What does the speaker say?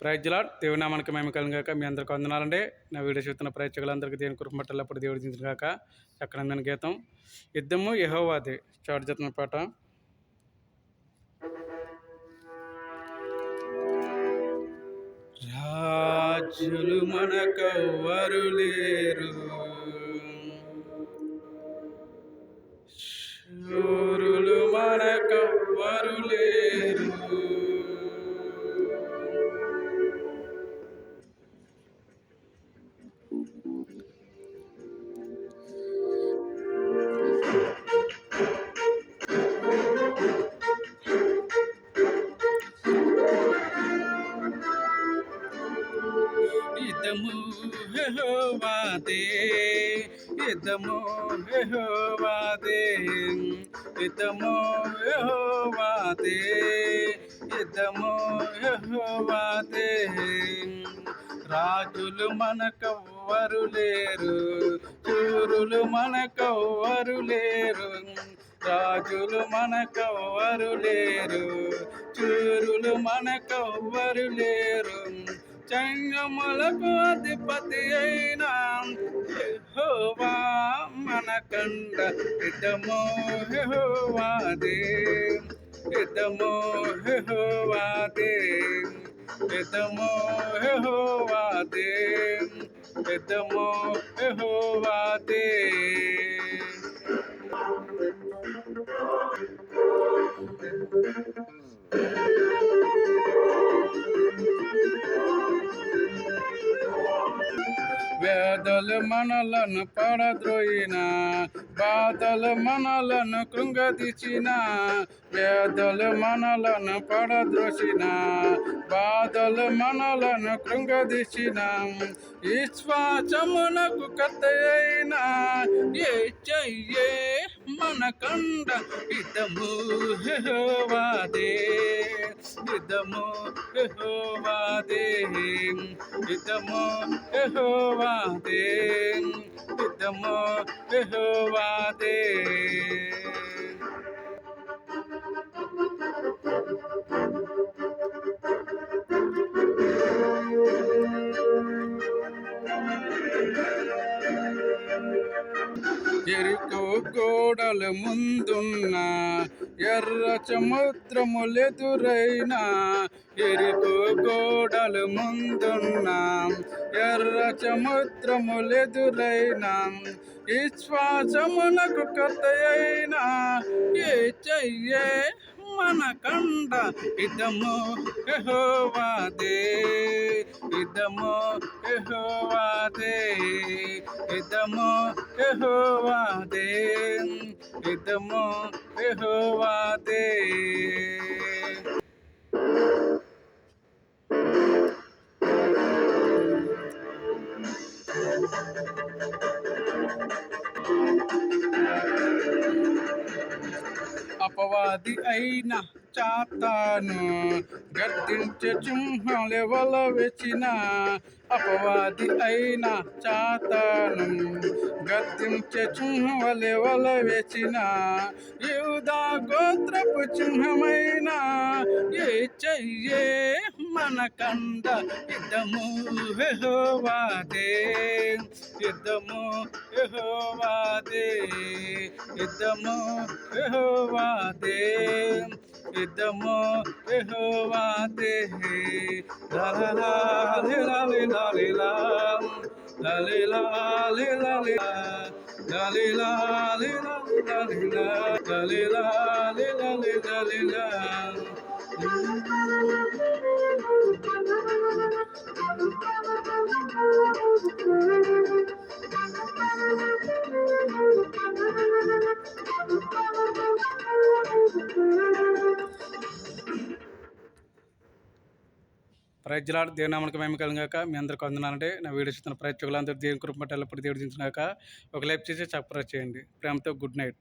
Praise దేవుని నామానికి మేము కలిగాక మీ అందరికీ వందనాలండి. నా వీడియో చూస్తున్న ప్రేక్షకులందరికీ దేని కృపమట్టలు అప్పుడు దేవుడు కాక చక్కనందని గీతం. యుద్ధము యహోవాది. చాటు చెప్తున్న పాట. రాజులు మనకెవ్వరు లేరు యుద్ధము యెహోవాదే యుద్ధము యెహోవాదే యుద్ధము యెహోవాదే యుద్ధము యెహోవాదే రాజులు మనకవ్వరు లేరు చూరులు మనకవ్వరు లేరు. రాజులు మనకవ్వరు లేరు చూరులు మనకవ్వరు లేరు. చంగములకు అధిపతి అయిన యెహోవా మనకండ इत मोह होवा दे इत मोह होवा दे વેદલ મનલન પડદ્રોઈના బాధలు మనలను కృంగదీచిన వేదలు మనలను పడద్రోసిన బాధలు మనలను కృంగదీసిన విశ్వాసమునకు కథ అయినా ఏ చెయ్యే మన కండ ఇదము వాదే ఇదము వాదే ఇదము వాదే హోవాదే ఇదము హోవాదే ఎరుకో గోడలు ముందున్న ఎర్ర సముద్రములెదురైన ఎరుకో గోడలు ముందున్న ఎర్ర సముద్రములెదురైన విశ్వాసమునకు కథ అయిన ఏ చెయ్యే మన కండ ఇదము యెహోవాదే ఇదము యెహోవాదే ఇదము యెహోవాదే ఇదము యెహోవాదే అపవాది అయిన చాతాను. గర్దించే సింహాలెవల వెచిన అపవాది అయిన చాతాను. గర్దించే సింహలెవల వెచిన యూదా గోత్రపు సింహమైన ఏ చెయ్యే మన కంద ఇదము యెహోవాదే యుద్ధము యెహోవాదే యుద్ధము యెహోవాదే యుద్ధము యెహోవాదే లలలా లిలలిలా లిలా లలిలా లిలలిలా లలిలా లిలలిలా లిలా లలిలా లిలలిలా లిలా ప్రజలాడు దేవుని మేము కలిగాక మీ అందరికీ వందనాలంటే నా వీడియో చూస్తున్న ప్రతి ఒక్కరు అందరూ దేవుని కృప ఎల్లప్పుడు దేవుడు దించినాక ఒక లైఫ్ చేసి సబ్స్క్రైబ్ చేయండి. ప్రేమతో గుడ్ నైట్.